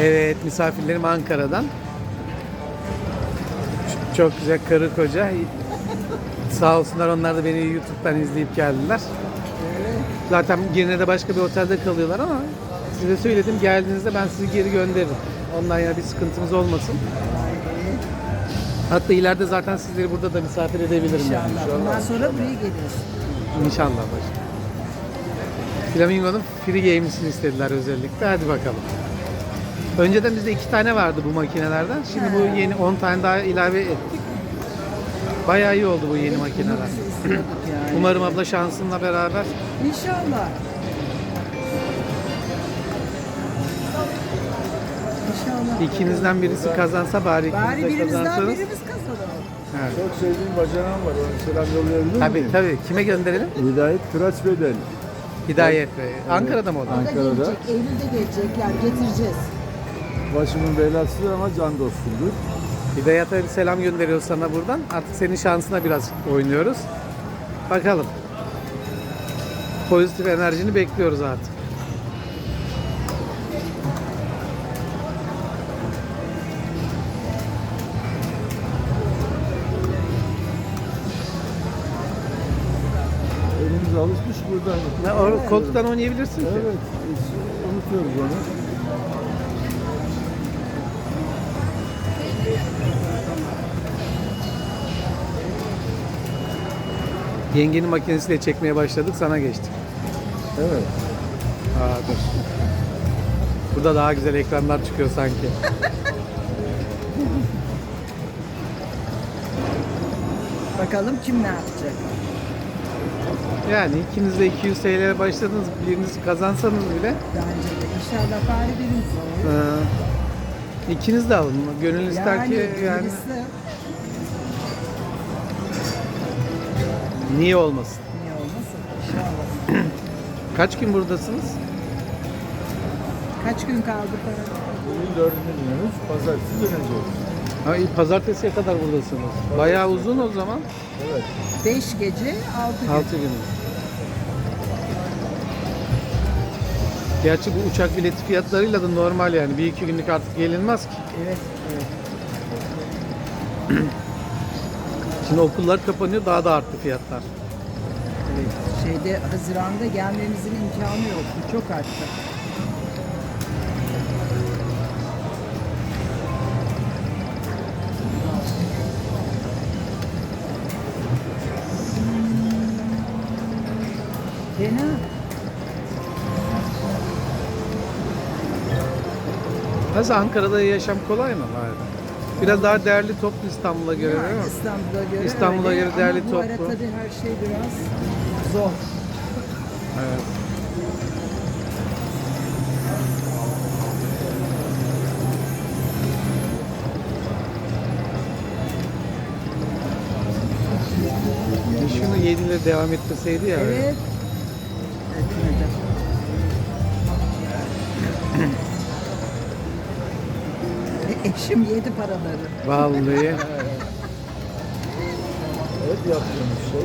Evet, misafirlerim Ankara'dan. Çok güzel karı koca. Sağ olsunlar onlar da beni YouTube'dan izleyip geldiler. Zaten yine de başka bir otelde kalıyorlar ama size söyledim geldiğinizde ben sizi geri gönderirim. Ondan yana bir sıkıntımız olmasın. Hatta ileride zaten sizleri burada da misafir edebilirim yani. İnşallah. Bundan sonra buraya geliriz. İnşallah başkanım. Flamingo'nun free games'ini istediler özellikle. Hadi bakalım. Önceden bizde iki tane vardı bu makinelerden. Şimdi bu yeni 10 tane daha ilave ettik. Bayağı iyi oldu bu yeni makineler. Yani. Umarım abla şansınla beraber İnşallah. İnşallah. ikinizden birisi kazansa bari Bari ikiniz de birimizden kazansanız. birimiz kazanalım. Evet. Çok sevdiğim bacanağım var. Ona selam yollayabilir Tabii miyim? tabii. Kime gönderelim? Hidayet Kıraç Beden. Hidayet Bey. Ankara'da mı o da? O da Ankara'da. gelecek. Eylül'de gelecekler. Getireceğiz. Başımın belasıdır ama can dostumdur. Hidayet'e bir selam gönderiyoruz sana buradan. Artık senin şansına biraz oynuyoruz. Bakalım. Pozitif enerjini bekliyoruz artık. Elimiz alışmış buradan. O koltuktan oynayabilirsin ki. Evet. Unutuyoruz onu. Yengenin makinesiyle çekmeye başladık. Sana geçtik. Evet. Aa, dur. Burada daha güzel ekranlar çıkıyor sanki. Bakalım kim ne yapacak. Yani ikiniz de 200 TL'ye başladınız. Biriniz kazansanız bile Bence de. İnşallah bari birimiz olur. e, ikiniz de alın. Gönül ister ki yani birisi niye olmasın? niye olmasın? İnşallah. Kaç gün buradasınız? Kaç gün kaldı para? Bugün dördüncü günümüz. Pazartesi döneceğiz. Ha, iyi, pazartesiye kadar buradasınız. Bayağı uzun o zaman. Evet. 5 gece 6 gün. 6 gün. Gerçi bu uçak bileti fiyatlarıyla da normal yani. Bir iki günlük artık gelinmez ki. Evet, evet. Şimdi okullar kapanıyor daha da arttı fiyatlar. evet. Şeyde Haziran'da gelmemizin imkanı yoktu. Çok arttı. Fena. Nasıl Ankara'da yaşam kolay mı? Hayır. Biraz daha değerli toplu İstanbul'a göre Yani değil mi? İstanbul'a göre İstanbul'a göre değerli ama bu ara toplu. tabii her şey biraz zor. Evet. Şunu 7 ile devam ettirseydi ya. Evet. Etmedi. Eşim yedi paraları. Vallahi. Evet yaptığımız şey.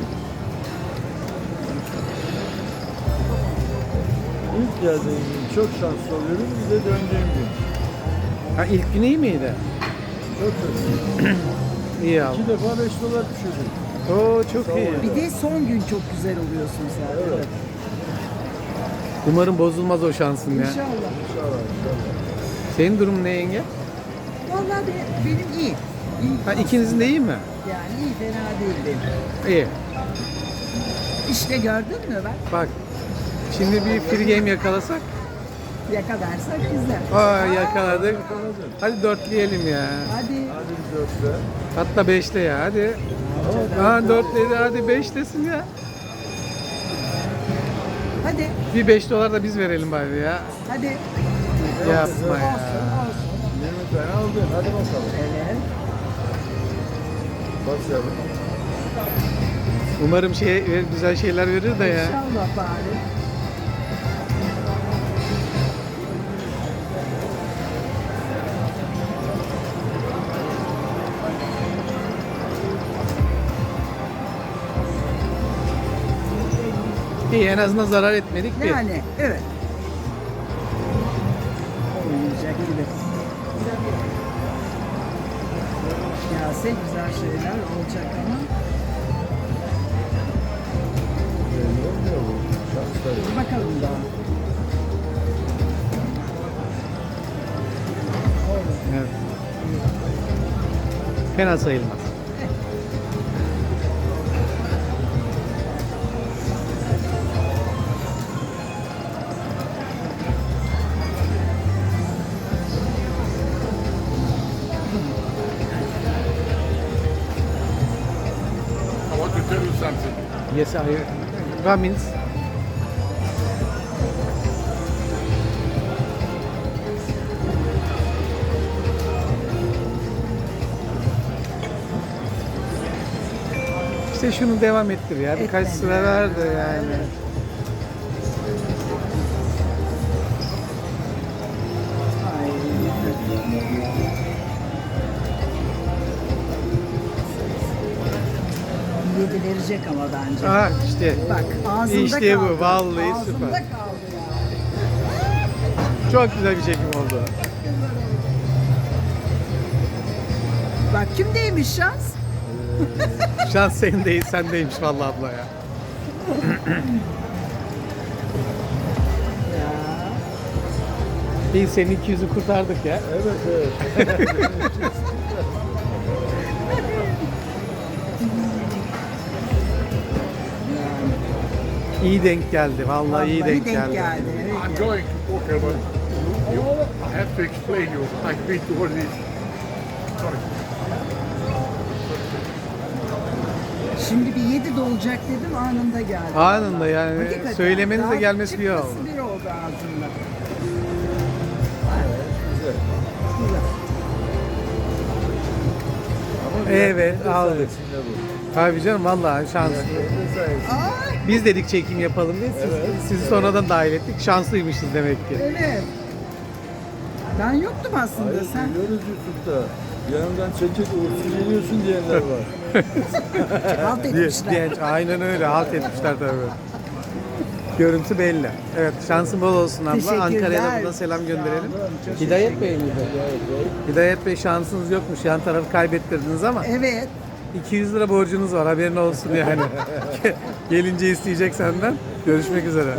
İlk geldiğim gün çok şanslı oluyorum. Bir de döndüğüm gün. Ha, ilk gün iyi miydi? Çok çok. İyi abi. İki defa 5 dolar düşürdüm. Oo çok iyi. Bir de son gün çok güzel oluyorsun sen. Evet. Umarım bozulmaz o şansın ya. İnşallah. İnşallah inşallah. Senin durumun ne yenge? Vallahi be- benim iyi. İyi. Ha, ikinizin de iyi mi? Yani iyi fena değil benim. İyi. İşte gördün mü bak Bak. Şimdi bir free game yakalasak. yakalarsak güzel. Aa yakaladık. Hadi dörtleyelim ya. Hadi. Hadi dörtte. Hatta beşte ya hadi. Ha dörtledi hadi beştesin ya. Hadi. Bir beş dolar da biz verelim bari ya. Hadi. Yapma ya. Olsun olsun. 20 tane aldın. Hadi bakalım. Evet. Başlayalım. Umarım şey güzel şeyler verir de ya. İnşallah bari. İyi en azından zarar etmedik bir. Yani evet. Olmayacak gibi. Değilse güzel şeyler olacak ama. Bakalım daha. Evet. Fena sayılmaz. You something. Yes, I... Ramins. İşte şunu devam ettir ya. Birkaç Etmedi. sıra verdi yani. Yedi verecek ama bence. Aha işte. Bak ağzında İşte bu, kaldı. vallahi ağzında süper. kaldı ya. Çok güzel bir çekim oldu. Bak kimdeymiş şans? Şans senin değil, sendeymiş vallahi abla ya. Ya. İyi senin 200'ü kurtardık ya. Evet evet. İyi denk geldi. Vallahi, iyi Vallahi denk, geldi. Evet, I'm going to talk about you. I have to explain you. I've been to all. Sorry. Şimdi bir yedi dolacak dedim anında geldi. Anında yani Hakikaten. söylemenizle Daha gelmesi bir oldu. bir oldu. Ama Evet, aldık. Tabii canım vallahi şans. Ay Biz dedik çekim yapalım diye siz, Evet. sizi sonradan dahil ettik. Şanslıymışız demek ki. evet. Ben yoktum aslında Hayır sen. biliyoruz YouTube'da. Yanından çekip uğursuz geliyorsun diyenler var. Diye- etmişler. Genç, aynen öyle. Halt etmişler tabii. Görüntü belli. Evet şansın bol olsun abla. Teşekkürler. Ankara'ya da buradan selam gönderelim. Hidayet Bey miydi? Gayet gayet. Hidayet Bey şansınız yokmuş. Yan tarafı kaybettirdiniz ama Evet. 200 lira borcunuz var. Haberin olsun yani. Gelince isteyecek senden. Görüşmek üzere.